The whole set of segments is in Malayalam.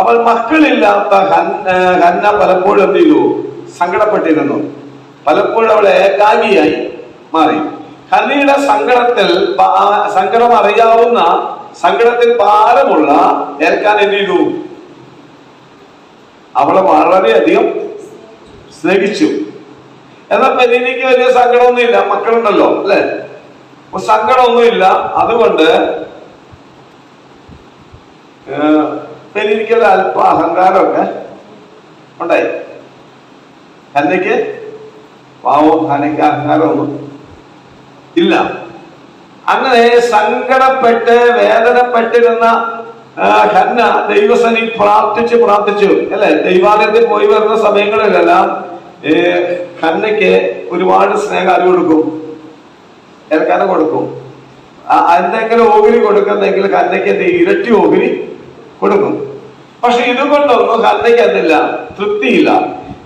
അവൾ മക്കളില്ലാത്ത ഹന്ന പലപ്പോഴും എന്ത് ചെയ്തു? സങ്കടപ്പെട്ടിരുന്നു. പലപ്പോഴും അവൾ ഏകാഗിയായി മാറി. ഹന്നയുടെ സങ്കടത്തിൽ സങ്കടം അറിയാവുന്ന സങ്കടത്തിൽ പാലമുള്ള ഏൽക്കാൻ എന്ത് ചെയ്തു? അവളെ വളരെയധികം സ്നേഹിച്ചു. എന്നാൽ പെരീനിക്ക് വലിയ സങ്കടമൊന്നുമില്ല മക്കളുണ്ടല്ലോ അല്ലെ? സങ്കടമൊന്നുമില്ല. അതുകൊണ്ട് പെരീനിക്ക് ഒരു അല്പ അഹങ്കാരമൊക്കെ ഉണ്ടായി. ഹന്നയ്ക്ക് പാവം ഹനയ്ക്ക് അഹങ്കാരമൊന്നും ഇല്ല. അങ്ങനെ സങ്കടപ്പെട്ട് വേദനപ്പെട്ടിരുന്ന ഹന്ന ദൈവസനി പ്രാർത്ഥിച്ച് പ്രാർത്ഥിച്ചു. അല്ലെ? ദൈവാലയത്തിൽ പോയി വരുന്ന സമയങ്ങളിലെല്ലാം ഹന്നയ്ക്ക് ഒരുപാട് സ്നേഹം കൊടുക്കും. ഏൽക്കാന കൊടുക്കും. എന്തെങ്കിലും ഓഹരി കൊടുക്കുന്നെങ്കിൽ ഹന്നയ്ക്ക് എന്ത് ഇരട്ടി ഓഹരി കൊടുക്കും പക്ഷെ ഇതുകൊണ്ടൊന്നും ഹന്നയ്ക്ക് അതില്ല തൃപ്തിയില്ല.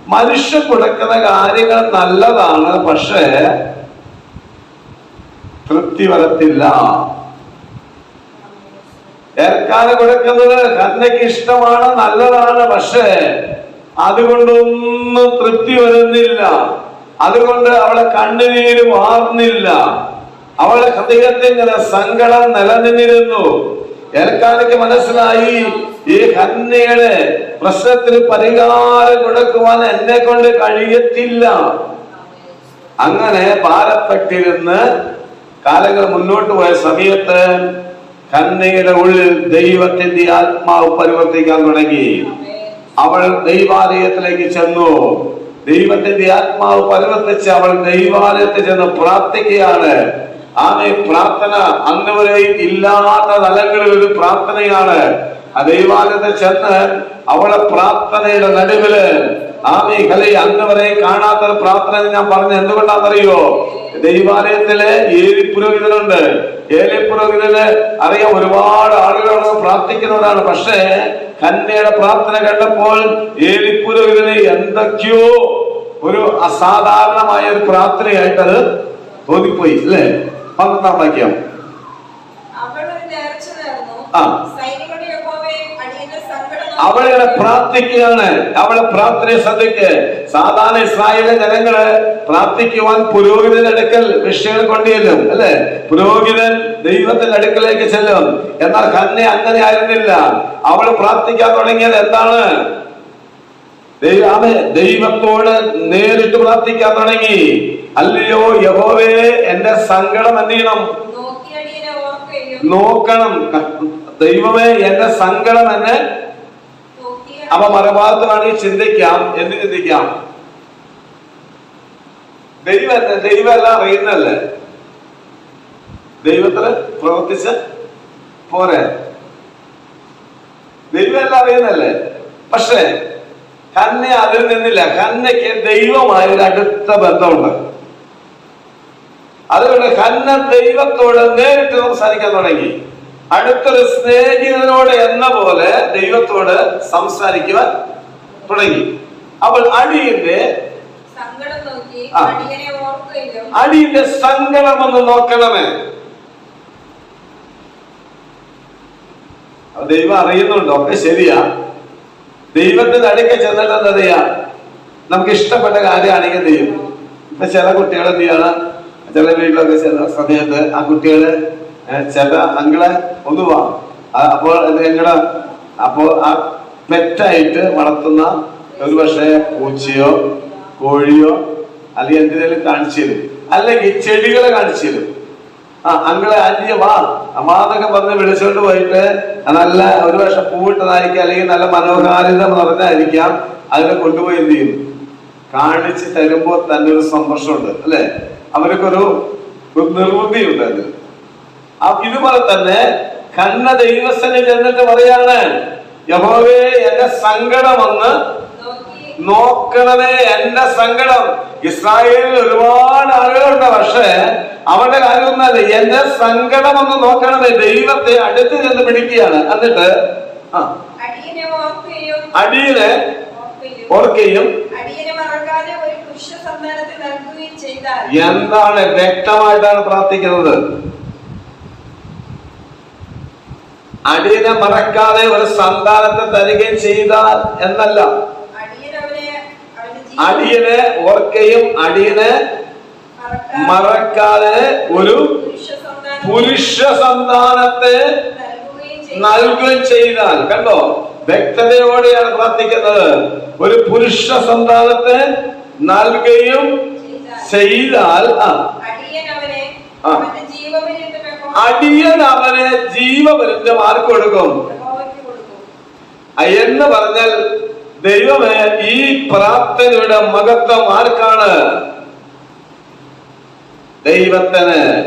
മനുഷ്യ കൊടുക്കുന്ന കാര്യങ്ങൾ നല്ലതാണ് പക്ഷേ തൃപ്തി വരത്തില്ല. ഏൽക്കാന കൊടുക്കുന്നത് ഹന്നയ്ക്ക് ഇഷ്ടമാണ് നല്ലതാണ് പക്ഷേ അതുകൊണ്ടൊന്നും തൃപ്തി വരുന്നില്ല. അതുകൊണ്ട് അവളെ കണ്ണുനീര് മാറുന്നില്ല അവളെ ഹൃദയത്തിൽ സങ്കടം നിലനിന്നിരുന്നു. ഏൽക്കാനയ്ക്ക് മനസ്സിലായി ഈ ഹന്നയുടെ പ്രശ്നത്തിന് പരിഹാരം കൊടുക്കുവാൻ എന്നെ കൊണ്ട് കഴിയത്തില്ല. അങ്ങനെ ഭാരപ്പെട്ടിരുന്ന് കാലങ്ങൾ മുന്നോട്ട് പോയ സമയത്ത് ഹന്നയുടെ ഉള്ളിൽ ദൈവത്തിന്റെ ആത്മാവ് പരിവർത്തിക്കാൻ തുടങ്ങി. അവൾ ദൈവാലയത്തിലേക്ക് ചെന്നു. ദൈവത്തിന്റെ ആത്മാവ് പരിവർത്തിച്ച് അവൾ ദൈവാലയത്തിൽ ചെന്ന് പ്രാർത്ഥിക്കുകയാണ്. ആമെ പ്രാർത്ഥന അന്ന് ഇല്ലാത്ത തലങ്ങളിൽ ഒരു പ്രാർത്ഥനയാണ്. ആ ദൈവാലയത്തിൽ ചെന്ന് അവളെ പ്രാർത്ഥനയുടെ നടുവിൽ ആമി ഹലേ അന്ന് വരെ കാണാത്ത പ്രാർത്ഥന ഞാൻ പറഞ്ഞു എന്തുകൊണ്ടാണെന്നറിയോ? ദൈവാലയത്തിൽ ഏലി പുരോഹിതനുണ്ട്. ഏലി പുരോഹിതന് അറിയാം ഒരുപാട് ആളുകളോട് പ്രാർത്ഥിക്കുന്നവരാണ്. പക്ഷേ കന്യയുടെ പ്രാർത്ഥന കണ്ടപ്പോൾ ഏലി പുരോഹിതന് എന്തൊക്കെയോ ഒരു അസാധാരണമായ ഒരു പ്രാർത്ഥനയായിട്ട് അത് തോന്നിപ്പോയി അല്ലേ? പന്ത്രണ്ടാം വാക്യം ആ. പ്രാർത്ഥിക്കുകയാണ്. അവളെ പ്രാർത്ഥനയെ ശ്രദ്ധിക്ക്. സാധാരണ ഇസ്രായേലിലെ ജനങ്ങൾ പ്രാർത്ഥിക്കുവാൻ പുരോഹിതന്റെ അടുക്കൽ വിഷയങ്ങൾ കൊണ്ടുചെല്ലും അല്ലെ? പുരോഹിതൻ ദൈവത്തിന്റെ അടുക്കലേക്ക് ചെല്ലും. എന്നാൽ കന്നെ അങ്ങനെ ആയിരുന്നില്ല. അവൾ പ്രാർത്ഥിക്കാൻ തുടങ്ങിയത് എന്താണ്? ദൈവമേ ദൈവത്തോട് നേരിട്ട് പ്രാർത്ഥിക്കാൻ തുടങ്ങി. അല്ലയോ യഹോവേ എന്റെ സങ്കടം എന്ത് ചെയ്യണം? നോക്കണം. ദൈവമേ എന്റെ സങ്കടം എന്നെ അവ വേണമെങ്കിൽ ചിന്തിക്കാം എന്ന് ചിന്തിക്കാം. ദൈവം ദൈവമെല്ലാം അറിയുന്നല്ലേ ദൈവത്തിന് പ്രവർത്തിച്ച് പോരെ. ദൈവമെല്ലാം അറിയുന്നല്ലേ പക്ഷേ കന്യ അതിൽ നിന്നില്ല. കന്യക്ക് ദൈവമായ ഒരു അടുത്ത ബന്ധമുണ്ട്. അതുകൊണ്ട് കന്ന ദൈവത്തോട് നേരിട്ട് സംസാരിക്കാൻ തുടങ്ങി. അടുത്തൊരു സ്നേഹിതനോട് എന്ന പോലെ ദൈവത്തോട് സംസാരിക്കുവാൻ തുടങ്ങി. അപ്പോൾ അടിയന്റെ അടിയന്റെ സങ്കടം ഒന്ന് നോക്കണമേ. ദൈവം അറിയുന്നുണ്ടോ. ഒക്കെ ശരിയാ. ദൈവത്തിന്റെ അടുക്ക ചെന്നിട്ട് അറിയാം നമുക്ക് ഇഷ്ടപ്പെട്ട കാര്യമാണെങ്കിൽ ദൈവം ഇപ്പൊ ചില കുട്ടികൾ എന്ത് ചെയ്യണം? ചില വീട്ടിലൊക്കെ ചില സമയത്ത് ആ കുട്ടികൾ ചില അങ്ങളെ ഒന്ന് വാ. ആ, അപ്പോൾ നിങ്ങളുടെ അപ്പോൾ ആ പെറ്റായിട്ട് വളർത്തുന്ന ഒരു പക്ഷേ പൂച്ചയോ കോഴിയോ അല്ലെങ്കിൽ എന്തിനേലും കാണിച്ചു തരും അല്ലെങ്കിൽ ചെടികളെ കാണിച്ചു തരും ആ അങ്ങളെ ആന്റിയെ വാ അമ്മാന്നൊക്കെ പറഞ്ഞ് വിളിച്ചോണ്ട് പോയിട്ട് നല്ല ഒരു വർഷം പൂവിട്ടതായിരിക്കാം അല്ലെങ്കിൽ നല്ല മനോഹാരിത നിറഞ്ഞായിരിക്കാം അതിനെ കൊണ്ടുപോയി എന്ത് ചെയ്യുന്നു കാണിച്ച് തരുമ്പോൾ തന്നെ ഒരു സന്തോഷമുണ്ട് അല്ലെ? അവർക്കൊരു ഒരു നിർവൃതിയുണ്ട് അതിൽ ഇതുപോലെ തന്നെ കണ്ണ ദൈവസ്ഥനെ ചെന്നിട്ട് പറയാണ് യഹോവേ എന്റെ സങ്കടമൊന്ന് നോക്കി നോക്കണമേ എന്റെ സങ്കടം. ഇസ്രായേലിൽ ഒരുപാട് ആളുകളുണ്ട് പക്ഷേ അവരുടെ കാര്യമൊന്നല്ല എന്റെ സങ്കടം ഒന്ന് നോക്കണമേ. ദൈവത്തെ അടുത്ത് ചെന്ന് പിടിക്കുകയാണ്. എന്നിട്ട് അടിയിലെ ഓർക്കുകയും എന്താണ് വ്യക്തമായിട്ടാണ് പ്രാർത്ഥിക്കുന്നത്? അടിയനെ മറക്കാതെ ഒരു സന്താനത്തെ തരികയും ചെയ്താൽ എന്നല്ല അടിയൻ അവനെ അവന്റെ ജീവൻ അടിയനെ ഓർക്കയും അടിയനെ മറക്കാതെ ഒരു പുരുഷ സന്താനത്തെ നൽകുകയും ചെയ്താൽ കണ്ടോ? വ്യക്തതയോടെയാണ് പ്രാർത്ഥിക്കുന്നത്. ഒരു പുരുഷ സന്താനത്തെ നൽകുകയും ചെയ്താൽ അടിയൻ അവനെ ജീവപര്യന്തം ആർക്ക് കൊടുക്കും? എന്ന് പറഞ്ഞാൽ ദൈവമേ ഈ പ്രാർത്ഥനയുടെ മഹത്വം ആർക്കാണ്? ദൈവത്തിന്.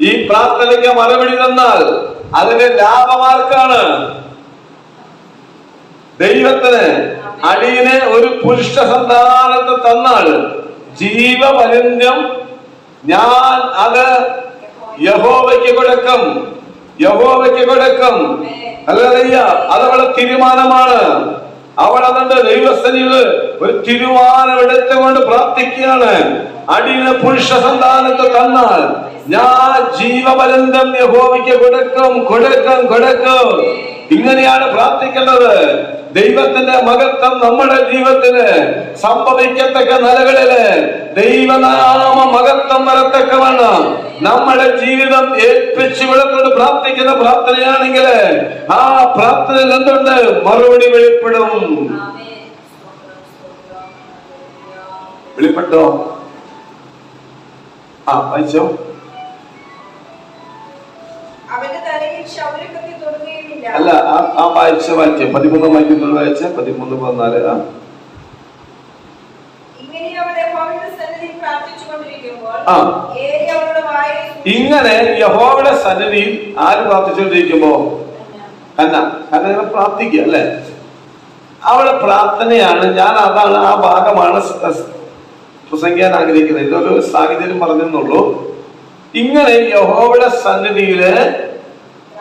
ഈ പ്രാർത്ഥനയ്ക്ക് മറുപടി തന്നാൽ അതിന്റെ ലാഭം ആർക്കാണ്? ദൈവത്തിന്. അടിയനെ ഒരു പുരുഷ സന്താനത്തെ തന്നാൽ ജീവപര്യന്തം ഞാൻ അത് യഹോവയ്ക്ക് കൊടുക്കും. യഹോവയ്ക്ക് കൊടുക്കും. അല്ലതയ്യ അതവളെ തീരുമാനമാണ്. അവൾ അതുകൊണ്ട് ദൈവസ്ഥനിൽ ഒരു തീരുമാനം എടുത്തുകൊണ്ട് പ്രാർത്ഥിക്കുകയാണ്. അടിയ പുരുഷ സന്താനത്തെ തന്നാൽ ഞാൻ ജീവപര്യന്തം യഹോവയ്ക്ക് കൊടുക്കും കൊടുക്കും കൊടുക്കും. ഇങ്ങനെയാണ് പ്രാർത്ഥിക്കേണ്ടത്. ദൈവത്തിന്റെ മഹത്വം നമ്മുടെ ജീവിതത്തിന് സംഭവിക്കത്തക്ക നിലകളിൽ ദൈവനാമ മഹത്വം വരത്തക്കവണ്ണം നമ്മുടെ ജീവിതം ഏൽപ്പിച്ചു വിളക്കൊണ്ട് പ്രാർത്ഥിക്കുന്ന പ്രാർത്ഥനയാണെങ്കിൽ ആ പ്രാർത്ഥനയിൽ എന്തുണ്ട്? മറുപടി വെളിപ്പെടും. വെളിപ്പെട്ടോ? ആ വായിച്ചോ. അല്ല ആ ആ വായിച്ച വായിച്ച പതിമൂന്ന് വായിക്കുന്നുള്ള വായിച്ച? പതിമൂന്ന് പതിനാല് ആ. ആ. ഇങ്ങനെ യഹോവയുടെ സന്നിധിയിൽ ആര് പ്രാർത്ഥിച്ചുകൊണ്ടിരിക്കുമ്പോ? കന്ന ഇങ്ങനെ പ്രാർത്ഥിക്കുക അല്ലെ? അവളെ പ്രാർത്ഥനയാണ്. ഞാൻ അതാണ് ആ ഭാഗമാണ് പ്രസംഗിക്കാൻ ആഗ്രഹിക്കുന്നത്. ഇതൊരു സാഹചര്യം പറഞ്ഞെന്നുള്ളൂ. ഇങ്ങനെ യഹോവയുടെ സന്നിധിയിൽ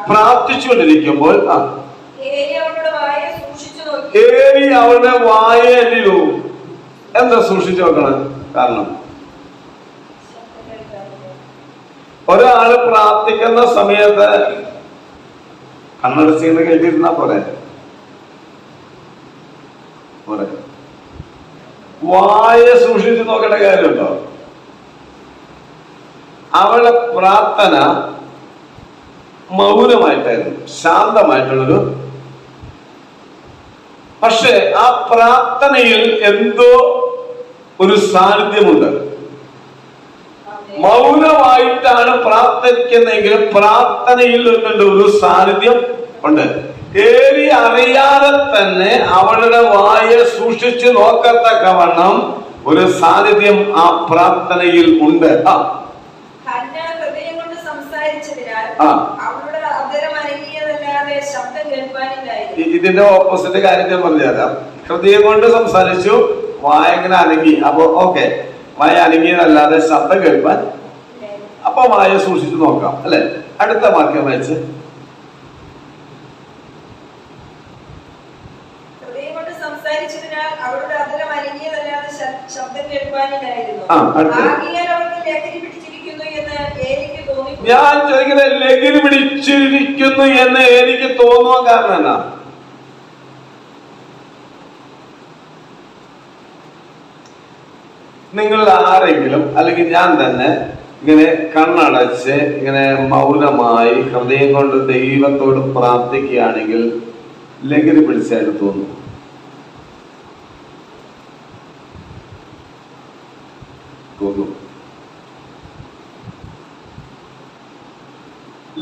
പ്രാർത്ഥിച്ചുകൊണ്ടിരിക്കുമ്പോൾ ആ അവളുടെ വായെ സൂക്ഷിച്ചു നോക്കി. ഏറി അവളുടെ വായലിലു എന്താ സൂക്ഷിച്ചു നോക്കണം കാരണം ഒരാൾ പ്രാർത്ഥിക്കുന്ന സമയത്ത് കണ്ണടച്ചിങ്ങനെ കേട്ടിരുന്നാ പോരെ? പോരെ. വായ സൂക്ഷിച്ചു നോക്കേണ്ട കാര്യമുണ്ടോ? അവളുടെ പ്രാർത്ഥന മൗനമായിട്ടായിരുന്നു ശാന്തമായിട്ടുള്ളൊരു പക്ഷെ ആ പ്രാർത്ഥനയിൽ എന്തോ ഒരു സാന്നിധ്യമുണ്ട്. മൗനമായിട്ടാണ് പ്രാർത്ഥിക്കുന്നെങ്കിൽ പ്രാർത്ഥനയിൽ നിന്നുണ്ട് ഒരു സാന്നിധ്യം ഉണ്ട്. ഏരി അറിയാതെ തന്നെ അവളുടെ വായെ സൂക്ഷിച്ചു നോക്കത്തക്കവണ്ണം ഒരു സാന്നിധ്യം ആ പ്രാർത്ഥനയിൽ ഉണ്ട് ആ ഹന്ന ഹൃദയം കൊണ്ട് സംസാരിച്ചതിനാൽ ആ. അവളുടെ അധരം അനങ്ങിയതല്ലാതെ ശബ്ദം കേൾപ്പാനില്ലായിരുന്നു ഇ- ഇതിന്റെ ഓപ്പോസിറ്റ് കാര്യം ഞാൻ പറഞ്ഞുതരാം ഹൃദയം കൊണ്ട് സംസാരിച്ചു വായങ്ങനെ അനങ്ങി അപ്പൊ ഓക്കെ വായ അനങ്ങിയതല്ലാതെ ശബ്ദം കേൾപ്പാൻ അപ്പൊ വായ സൂക്ഷിച്ചു നോക്കാം അല്ലെ? അടുത്ത വാക്യം വായിച്ച്. ആ, അടുത്തത്. ഞാൻ ചോദിക്കുന്നത് ലഹരി പിടിച്ചിരിക്കുന്നു എന്ന് എനിക്ക് തോന്നുവാൻ കാരണം എന്നാ? നിങ്ങൾ ആരെങ്കിലും അല്ലെങ്കിൽ ഞാൻ തന്നെ ഇങ്ങനെ കണ്ണടച്ച് ഇങ്ങനെ മൗനമായി ഹൃദയം കൊണ്ട് ദൈവത്തോട് പ്രാർത്ഥിക്കുകയാണെങ്കിൽ ലഹരി പിടിച്ചായിട്ട് തോന്നും തോന്നും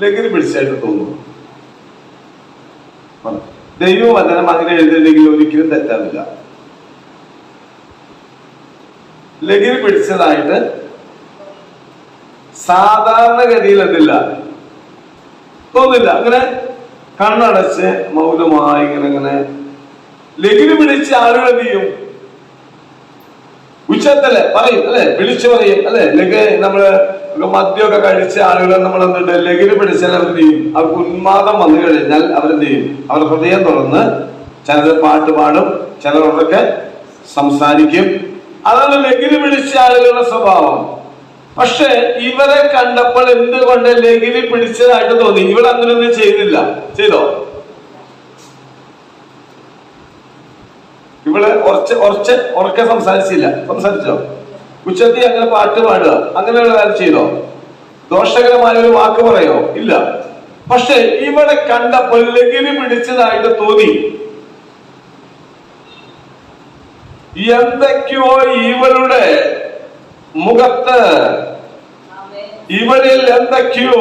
ലഹരി പിടിച്ചായിട്ട് തോന്നുന്നു. ദൈവവചനം അങ്ങനെ എഴുതിയില്ലെങ്കിൽ ഒരിക്കലും തെറ്റാവില്ല. ലഹരി പിടിച്ചതായിട്ട് സാധാരണഗതിയിൽ എന്തില്ല തോന്നില്ല. അങ്ങനെ കണ്ണടച്ച് മൗനമായി ഇങ്ങനെ ഇങ്ങനെ ലഹരി പിടിച്ച് ആളുകൾ എന്ത് ചെയ്യും? ഉച്ചത്തല്ലേ പറയും അല്ലെ? വിളിച്ചു പറയും അല്ലെ? ലഘ നമ്മൾ മദ്യമൊക്കെ കഴിച്ച ആളുകളെ നമ്മൾ എന്തുണ്ട് ലഹരി പിടിച്ചാൽ അവർ ചെയ്യും? അവർക്ക് ഉന്മാദം വന്നു കഴിഞ്ഞാൽ അവരെന്ത് ചെയ്യും? അവരുടെ ഹൃദയം തുറന്ന് ചിലർ പാട്ട് പാടും ചിലരൊക്കെ സംസാരിക്കും. അതാണ് ലഹരി പിടിച്ച ആളുകളുടെ സ്വഭാവം. പക്ഷെ ഇവരെ കണ്ടപ്പോൾ എന്തുകൊണ്ട് ലഹരി പിടിച്ചതായിട്ട് തോന്നി? ഇവിടെ അങ്ങനെയൊന്നും ചെയ്തില്ല. ചെയ്തോ? ഇവിടെ ഉറച്ച് ഉറച്ച് ഉറക്കെ സംസാരിച്ചില്ല. സംസാരിച്ചോ? ഉച്ചത്തി അങ്ങനെ പാട്ട് പാടുക. അങ്ങനെയുള്ള കാര്യം ചെയ്തോ? ദോഷകരമായ ഒരു വാക്ക് പറയോ? ഇല്ല. പക്ഷെ ഇവിടെ കണ്ടപ്പോൾ ലഹരി പിടിച്ചതായിട്ട് തോന്നി. എന്തൊക്കെയോ ഇവളുടെ മുഖത്ത് ഇവളിൽ എന്തൊക്കെയോ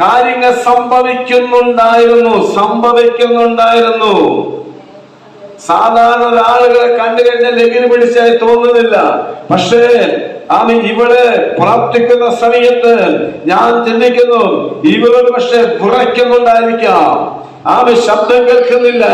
കാര്യങ്ങൾ സംഭവിക്കുന്നുണ്ടായിരുന്നു. സംഭവിക്കുന്നുണ്ടായിരുന്നു. സാധാരണ ആളുകളെ കണ്ടു കഴിഞ്ഞാൽ ലഹരി പിടിച്ചായി തോന്നുന്നില്ല. പക്ഷേ ആമി ഇവിടെ പ്രാർത്ഥിക്കുന്ന സമയത്ത് ഞാൻ ചിന്തിക്കുന്നു ഇവർ പക്ഷെ വിറയ്ക്കുന്നുണ്ടായിരിക്കാം. ആമി ശബ്ദം കേൾക്കുന്നില്ല.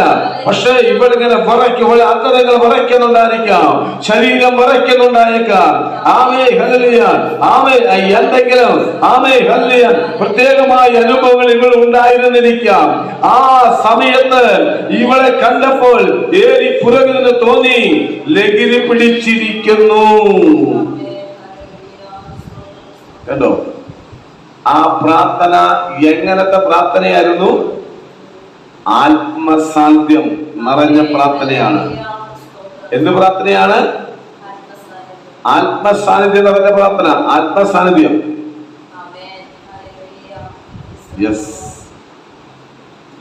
പക്ഷേ ഇവളിങ്ങനെ വിറയ്ക്കും ഇവളെ അന്തരങ്ങൾ വിറയ്ക്കുന്നുണ്ടായിരിക്കാം. ശരീരം വിറയ്ക്കുന്നുണ്ടായിരിക്കാം ആമേ ഹല്ലിയ ആമേ എന്തെങ്കിലും. ആമേ ഹല്ലിയ പ്രത്യേകമായ അനുഭവങ്ങൾ ഇവൾ ഉണ്ടായിരുന്നിരിക്കാം. ആ സമയത്ത് ഇവളെ കണ്ടപ്പോൾ ഏറി പുറകിൽ നിന്ന് തോന്നി ലഹരി പിടിച്ചിരിക്കുന്നു. കണ്ടോ? ആ പ്രാർത്ഥന എങ്ങനത്തെ പ്രാർത്ഥനയായിരുന്നു? ആത്മസാന്ധ്യം നിറഞ്ഞ പ്രാർത്ഥനയാണ്. എന്ത് പ്രാർത്ഥനയാണ്? ആത്മസാന്നിധ്യം നിറഞ്ഞ പ്രാർത്ഥന. ആത്മസാന്നിധ്യം. യെസ്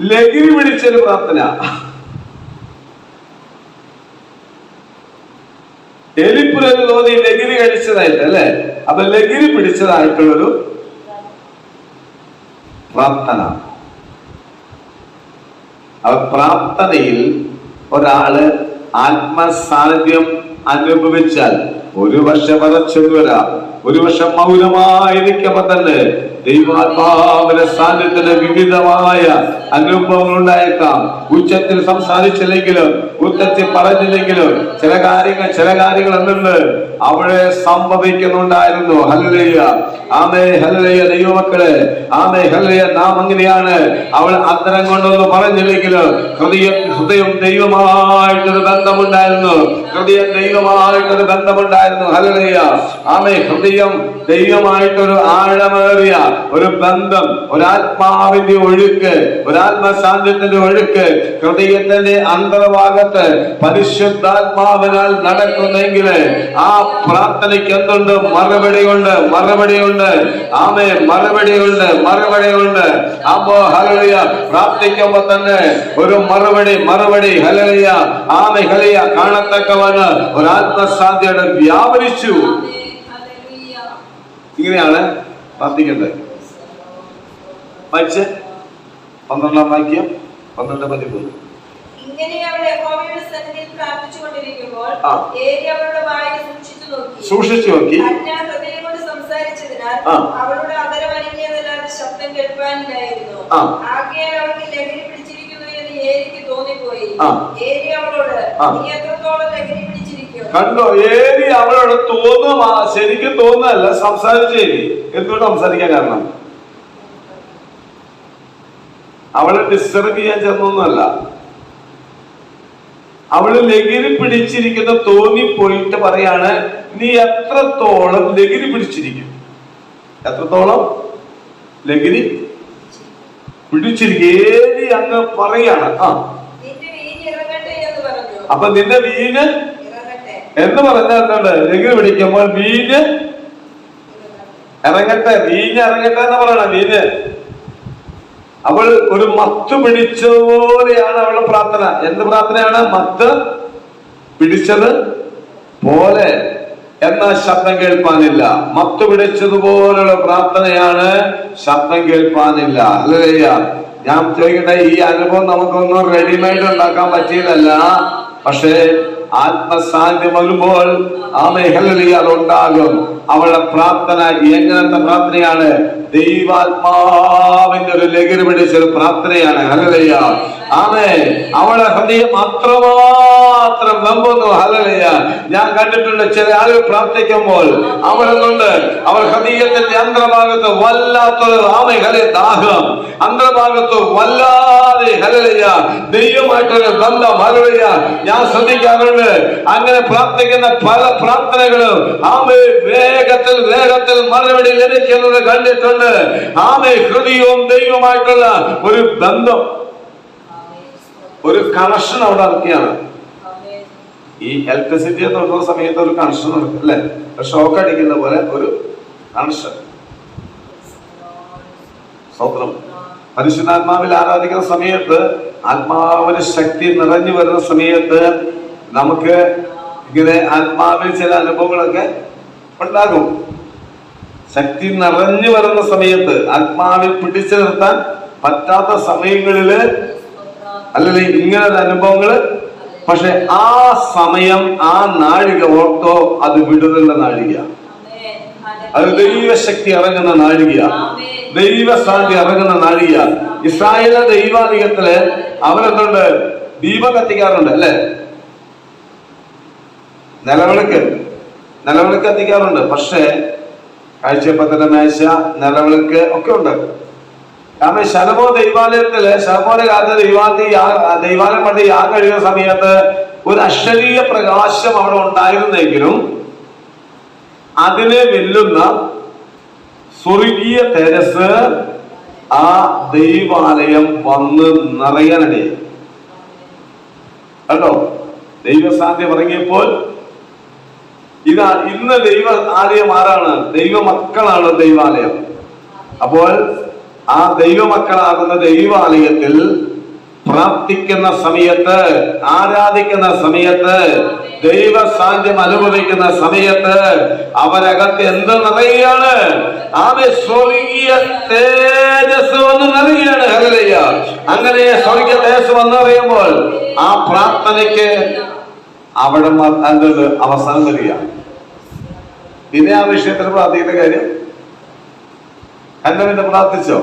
ലഹരി പിടിച്ചൊരു പ്രാർത്ഥന. എലിപ്പുരൊരു തോന്നി ലഹരി കഴിച്ചതായിട്ട് അല്ലെ? അപ്പൊ ലഹരി പിടിച്ചതായിട്ടുള്ളൊരു പ്രാർത്ഥന. അപ്പൊ പ്രാർത്ഥനയിൽ ഒരാൾ ആത്മസാന്നിധ്യം അനുഭവിച്ചാൽ ഒരു വർഷം വരാം ഒരു വർഷം മൗനമായിരിക്കുമ്പോ തന്നെ ദൈവാത്മാവിന്റെ സാന്നിധ്യത്തിന്റെ വിവിധമായ അനുഭവങ്ങൾ ഉണ്ടായേക്കാം ഉച്ചത്തിൽ സംസാരിച്ചില്ലെങ്കിലും ഉച്ചത്തിൽ പറഞ്ഞില്ലെങ്കിലും ചില കാര്യങ്ങൾ ചില കാര്യങ്ങൾ എന്തുണ്ട്? അവിടെ സംഭവിക്കുന്നുണ്ടായിരുന്നു. ഹല്ലേലൂയ. ആമേ ഹല്ലേലൂയ ദൈവമക്കളെ. ആമേ ഹല്ലേലൂയ നാം അങ്ങനെയാണ്. അവൾ അത്തരം കൊണ്ടൊന്നും പറഞ്ഞില്ലെങ്കിലും ഹൃദയം ഹൃദയം ദൈവമായിട്ടൊരു ബന്ധമുണ്ടായിരുന്നു. ഹൃദയം ദൈവമായിട്ടൊരു ബന്ധമുണ്ടായിരുന്നു. ഹല്ലേലൂയ ആമേ ഹൃദയം ദൈവമായിട്ടൊരു ആഴമേറിയ ഒരു ബന്ധം ഒരാത്മാവിന്റെ ഒഴുക്ക് ഒരാത്മസാന്നിധ്യത്തിന്റെ ഒഴുക്ക് ഹൃദയത്തിന്റെ അന്തർഭാഗത്ത് പരിശുദ്ധാത്മാവിനാൽ നടക്കുന്നെങ്കിൽ ആ പ്രാർത്ഥനയ്ക്ക് എന്തുണ്ട് മറുപടിയുണ്ട് മറുപടിയുണ്ട്. ആമേ മറുപടിയുണ്ട് മറുപടിയുണ്ട്. അപ്പോ ഹലളിയ പ്രാർത്ഥിക്കുമ്പോ തന്നെ ഒരു മറുപടി മറുപടി ഹലളിയ ആമേ ഹലിയ കാണത്തക്കവന് ഒരു ആത്മസാധ്യത വ്യാപരിച്ചു. ഇങ്ങനെയാണ് പ്രാർത്ഥിക്കേണ്ടത്. മരിച്ച് പന്ത്രണ്ടാം വാക്യം പന്ത്രണ്ട് പതിമൂന്ന്. സൂക്ഷിച്ചു നോക്കി. അവളുടെ അതരമനങ്ങിയതല്ലാതെ ശബ്ദം കേൾപ്പാനില്ലായിരുന്നു ആ. ആകയാൽ അവൾക്ക് ലഹരി പിടിച്ചിരിക്കുന്നു എന്ന് ഏലിക്ക് തോന്നിപ്പോയി. ആ. ഏലി അവളോട് നീ എത്രത്തോളം ലഹരി പിടിച്ചിരിക്കും കണ്ടോ? ഏരി അവളോട് തോന്നും ശരിക്കും തോന്നല്ല സംസാരിച്ചേരി എന്തുകൊണ്ട് സംസാരിക്കാൻ കാരണം? അവളെ ഡിസ്റ്റർബ് ചെയ്യാൻ ചെന്നൊന്നുമല്ല. അവൾ ലഹരി പിടിച്ചിരിക്കുന്ന തോന്നി പോയിട്ട് പറയാണ് നീ എത്രത്തോളം ലഹരി പിടിച്ചിരിക്കും? എത്രത്തോളം ലഹരി പിടിച്ചിരിക്കും? ഏരി അങ്ങ് പറയാണ്. ആ. അപ്പൊ നിന്റെ വീന് ഇറങ്ങട്ടെ എന്ന് പറഞ്ഞാൽ എന്താണ്? ലഹരി പിടിക്കുമ്പോൾ വീഞ്ഞ്? ഇറങ്ങട്ടെ വീഞ്ഞ് ഇറങ്ങട്ടെ എന്ന് പറയണം വീഞ്ഞ്. അവൾ ഒരു മത്ത് പിടിച്ചതുപോലെയാണ് അവളുടെ പ്രാർത്ഥന. എന്ത് പ്രാർത്ഥനയാണ്? മത്ത് പിടിച്ചത് പോലെ എന്ന ശബ്ദം കേൾപ്പാനില്ല. മത്ത് പിടിച്ചതുപോലുള്ള പ്രാർത്ഥനയാണ് ശബ്ദം കേൾപ്പാനില്ല. അല്ലയ്യ ഞാൻ ചോദിക്കട്ടെ ഈ അനുഭവം നമുക്കൊന്നും റെഡിമെയ്ഡ് ഉണ്ടാക്കാൻ പറ്റിയതല്ല പക്ഷേ ആത്മസാന്നിധ്യം വരുമ്പോൾ ആമേ മേഖലയിൽ അതുണ്ടാകും. അവളുടെ പ്രാർത്ഥന എങ്ങനത്തെ പ്രാർത്ഥനയാണ്? ദൈവാത്മാവിന്റെ ഒരു ലഹരി പിടിച്ച ഒരു പ്രാർത്ഥനയാണ്. ഹലലയ്യ ആമേ അവളെ ഹൃദയം അത്രമാത്രം നമ്പുന്നു. ഹലലയ്യ ഞാൻ കണ്ടിട്ടുണ്ട് ചില ആളുകൾ പ്രാർത്ഥിക്കുമ്പോൾ അവരെന്നുണ്ട് അവർ ഹൃദയത്തിന്റെ അന്തർഭാഗത്ത് വല്ലാത്തൊരു ആമേ ഹലേ ദാഹം. അന്തർഭാഗത്ത് വല്ലാതെ ഹലലയ്യ ദൈവമായിട്ടൊരു ബന്ധം. ഹലലയ്യ ഞാൻ ഞാൻ അങ്ങനെ പ്രാർത്ഥിക്കുന്ന പല പ്രാർത്ഥനകളും ആമേ വേഗത്തിൽ വേഗത്തിൽ മറുപടി ലഭിക്കുന്നത് കണ്ടിട്ടുണ്ട്. ആമേ ഹൃദയവും ദൈവമായിട്ടുള്ള ഒരു ബന്ധം ഒരു കണക്ഷൻ അവിടെ ഇറക്കിയാണ് ഈ ഇലക്ട്രിസിറ്റി പറയുന്ന സമയത്ത് ഒരു കണക്ഷൻ നടക്കും അല്ലെ? ഷോക്ക് അടിക്കുന്ന പോലെ ഒരു കണക്ഷൻ സ്വന്തം പരിശുദ്ധാത്മാവിൽ ആരാധിക്കുന്ന സമയത്ത് ആത്മാവിന് ശക്തി നിറഞ്ഞു വരുന്ന സമയത്ത് നമുക്ക് ഇങ്ങനെ ആത്മാവിൽ ചില അനുഭവങ്ങളൊക്കെ ഉണ്ടാകും. ശക്തി നിറഞ്ഞു വരുന്ന സമയത്ത് ആത്മാവിൽ പിടിച്ചു നിർത്താൻ പറ്റാത്ത സമയങ്ങളിൽ അല്ലെങ്കിൽ ഇങ്ങനത്തെ അനുഭവങ്ങൾ പക്ഷെ ആ സമയം ആ നാഴിക ഓർത്തോ അത് വിടുതലുള്ള നാഴിക അത് ദൈവശക്തി ഇറങ്ങുന്ന നാഴിക ദൈവശാന്തി ഇറങ്ങുന്ന നാഴിക ഇസ്രായേല ദൈവാധികത്തിൽ അവരെന്തുണ്ട്? ദീപം കത്തിക്കാറുണ്ട് അല്ലെ? നിലവിളക്ക്. നിലവിളക്ക് എത്തിക്കാറുണ്ട്. പക്ഷേ കാഴ്ചപ്പത്തിന്റെ മേശ നിലവിളക്ക് ഒക്കെ ഉണ്ട്. കാരണം ശലഭോ ദൈവാലയത്തിൽ ശലമോന്റെ കാലത്ത് ദൈവാലയ ദൈവാലയം പണ്ട് യാ കഴിയുന്ന സമയത്ത് ഒരു അശ്വരീയ പ്രകാശം അവിടെ ഉണ്ടായിരുന്നെങ്കിലും അതിനെ വെല്ലുന്ന സ്വർഗീയ തേജസ് ആ ദൈവാലയം വന്ന് നിറയാനിടയായി കണ്ടോ? ദൈവസാധ്യം ഇറങ്ങിയപ്പോൾ ഇതാ ഇന്ന് ദൈവ ആലയം ആരാണ്? ദൈവ മക്കളാണ് ദൈവാലയം. അപ്പോൾ ആ ദൈവമക്കളാകുന്ന ദൈവാലയത്തിൽ പ്രാർത്ഥിക്കുന്ന സമയത്ത് ആരാധിക്കുന്ന സമയത്ത് ദൈവ സാന്നിധ്യം അനുഭവിക്കുന്ന സമയത്ത് അവരകത്ത് എന്ത് നിറയുകയാണ് ആമെ സ്വർഗീയ തേജസ് വന്ന് നിറയുകയാണ് അങ്ങനെ സ്വർഗീയ തേജസ് വന്നറിയുമ്പോൾ ആ പ്രാർത്ഥനയ്ക്ക് അവിടെ എന്തുണ്ട് അവസാനം വരികയാണ് പിന്നെ ആ വിഷയത്തിൽ പ്രാർത്ഥിക്കേണ്ട കാര്യം എന്നെ പിന്നെ പ്രാർത്ഥിച്ചോ?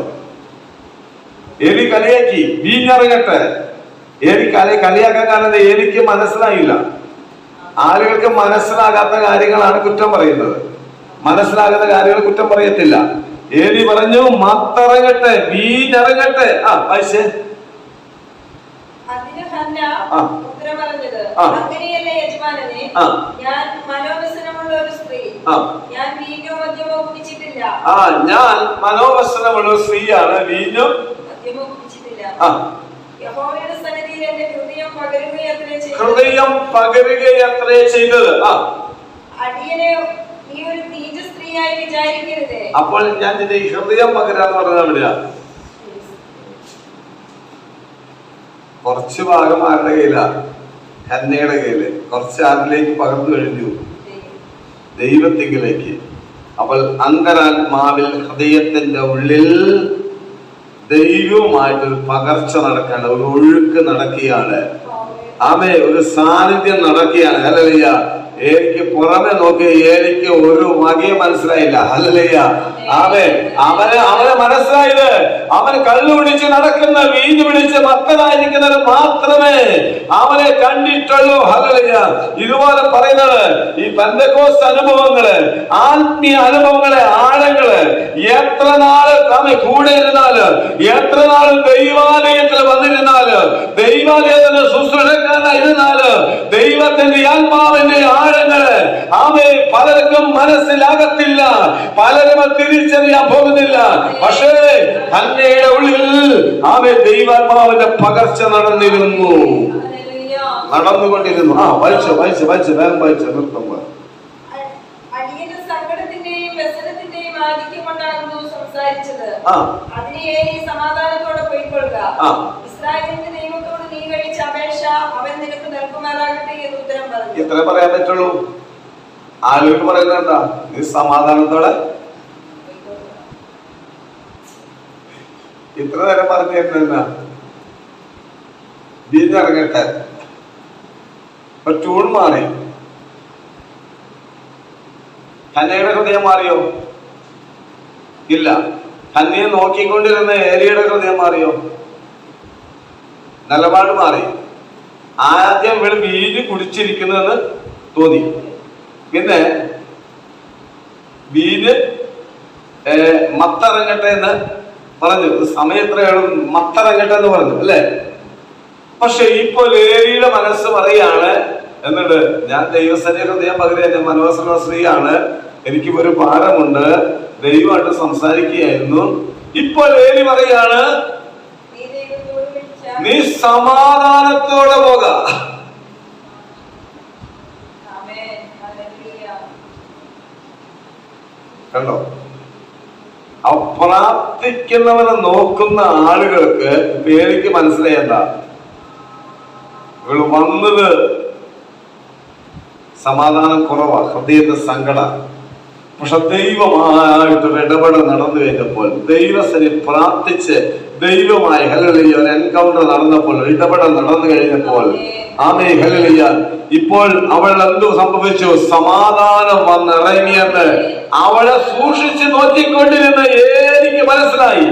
എലി കളിയാക്കി വീഞ്ഞറിയട്ടെ എലി കളി കളിയാക്കാൻ കാരണം എനിക്ക് മനസ്സിലായില്ല. ആളുകൾക്ക് മനസ്സിലാകാത്ത കാര്യങ്ങളാണ് കുറ്റം പറയുന്നത്. മനസ്സിലാകുന്ന കാര്യങ്ങൾ കുറ്റം പറയത്തില്ല. ഏലി പറഞ്ഞു മത്തറങ്ങട്ടെ വീഞ്ഞറങ്ങട്ടെ. ആ പൈസ ആ. ഉത്തരം പറഞ്ഞത് അങ്ങനെയല്ലേ യജമാനനെ? ഞാൻ മനോവ്യസനമുള്ള ഒരു സ്ത്രീ. ഞാൻ വീഞ്ഞോ മദ്യമോ കുടിച്ചിട്ടില്ല. ആ ഞാൻ സ്ത്രീയാണ് വീഞ്ഞു? മദ്യമോ കുടിച്ചിട്ടില്ല. ആ. യഹോവയുടെ സന്നിധിയിൽ എന്റെ ഹൃദയം പകരുകയത്രേ ചെയ്തത്. ഹൃദയം പകരുകയത്രേ ചെയ്തത്. ആ. അടിയനെ നീ ഒരു നീച സ്ത്രീയായി വിചാരിക്കരുതേ. അപ്പോൾ ഞാൻ നിന്റെ ഹൃദയം പകരാന്ന് പറഞ്ഞാൽ എവിടെയാ കുറച്ച് ഭാഗം ആരുടെ കയ്യിലാ? ഹന്നയുടെ കയ്യിൽ കുറച്ച് ആരിലേക്ക് പകർന്നു കഴിഞ്ഞു. ദൈവത്തിങ്കിലേക്ക്. അപ്പോൾ അന്തരാത്മാവിൽ ഹൃദയത്തിന്റെ ഉള്ളിൽ ദൈവവുമായിട്ടൊരു പകർച്ച നടക്കുകയാണ് ഒരു ഒഴുക്ക് നടക്കുകയാണ്. ആമേ ഒരു സാന്നിധ്യം നടക്കുകയാണ്. ഹല്ലേലൂയ. എനിക്ക് പുറമെ നോക്കി എനിക്ക് ഒരു വകയെ മനസ്സിലായില്ല. ഹല്ലേലൂയ. ആമേ അവന് അവന് മനസ്സിലായത് അവൻ കള്ളു പിടിച്ച് നടക്കുന്ന വീഞ്ഞു പിടിച്ച് മക്കളായിരിക്കുന്നത് മാത്രമേ അവനെ കണ്ടിട്ടുള്ളൂ. ഹല്ലേലൂയ. ഇതുപോലെ പറയുന്നത് ഈ പെന്തക്കോസ് അനുഭവങ്ങൾ ആത്മീയ അനുഭവങ്ങളെ ആഴങ്ങൾ എത്ര നാൾ തമ്മിൽ കൂടെ ഇരുന്നാൽ എത്ര നാൾ ദൈവാലയത്തിൽ വന്നിരുന്നാൽ ദൈവാലയത്തിന് ശുശ്രൂഷക്കാരനായിരുന്നാൽ ദൈവത്തിന്റെ ആത്മാവിന്റെ ആഴങ്ങൾ ആമേ പലർക്കും മനസ്സിലാകത്തില്ല. പലരും അത് തിരിച്ചറിയാൻ പോകുന്നില്ല. പക്ഷേ തന്നെയുടെ ഉള്ളിൽ ആമേ ദൈവാത്മാവിന്റെ പകർച്ച നടന്നിരുന്നു. നടന്നുകൊണ്ടിരുന്നു. ആ വായിച്ചു വായിച്ചു വായിച്ചു വേഗം വായിച്ചു നൃത്തം ഇത്ര പറയാൻ പറ്റുള്ളൂ. ആളുകൾക്ക് പറയുന്നത് എന്താ? നീ സമാധാനത്തോടെ ഇത്ര നേരം പറഞ്ഞു തരുന്ന വീഞ്ഞിറങ്ങട്ടെ ഇപ്പൊ ട്യൂൺ മാറി. ഹന്നയുടെ ഹൃദയം മാറിയോ? ഇല്ല. ഹന്നയെ നോക്കിക്കൊണ്ടിരുന്ന ഏരിയയുടെ ഹൃദയം മാറിയോ? നിലപാട് മാറി. ആദ്യം ഇവിടെ വീഞ്ഞ് കുടിച്ചിരിക്കുന്നതെന്ന് തോന്നി. പിന്നെ വീഞ്ഞ് മത്തിറങ്ങട്ടെ എന്ന് പറഞ്ഞു സമയം എത്രയാണ്? മത്തിറങ്ങട്ടെ എന്ന് പറഞ്ഞു അല്ലേ? പക്ഷെ ഇപ്പൊ ലേലിയുടെ മനസ്സ് പറയാണ് എന്നിട്ട് ഞാൻ ദൈവസന്നിധി ഹൃദയം പകരം എന്റെ സ്ത്രീയാണ് എനിക്ക് ഒരു ഭാരമുണ്ട് ദൈവമായിട്ട് സംസാരിക്കുകയായിരുന്നു. ഇപ്പൊ ലേലി പറയാണ് നീ സമാധാനത്തോടെ പോക. കണ്ടോ? ആ പ്രാർത്ഥിക്കുന്നവനെ നോക്കുന്ന ആളുകൾക്ക് പേരിക്ക് മനസ്സിലായണ്ട ഇവൾ വന്നത് സമാധാനം കുറവാ ഹൃദയത്തെ സങ്കട. പക്ഷെ ദൈവമായിട്ടൊരു ഇടപെടൽ നടന്നു കഴിഞ്ഞപ്പോൾ ദൈവസനെ പ്രാർത്ഥിച്ച് ദൈവമായി ഹലലിയ ഒരു എൻകൗണ്ടർ നടന്നപ്പോൾ ഇടപെടൽ നടന്നു കഴിഞ്ഞപ്പോൾ ആമേ ഹലലിയ ഇപ്പോൾ അവൾ എന്തു സംഭവിച്ചു? സമാധാനം വന്നിറങ്ങിയെന്ന് അവളെ സൂക്ഷിച്ച് നോക്കിക്കൊണ്ടിരുന്ന എനിക്ക് മനസ്സിലായി.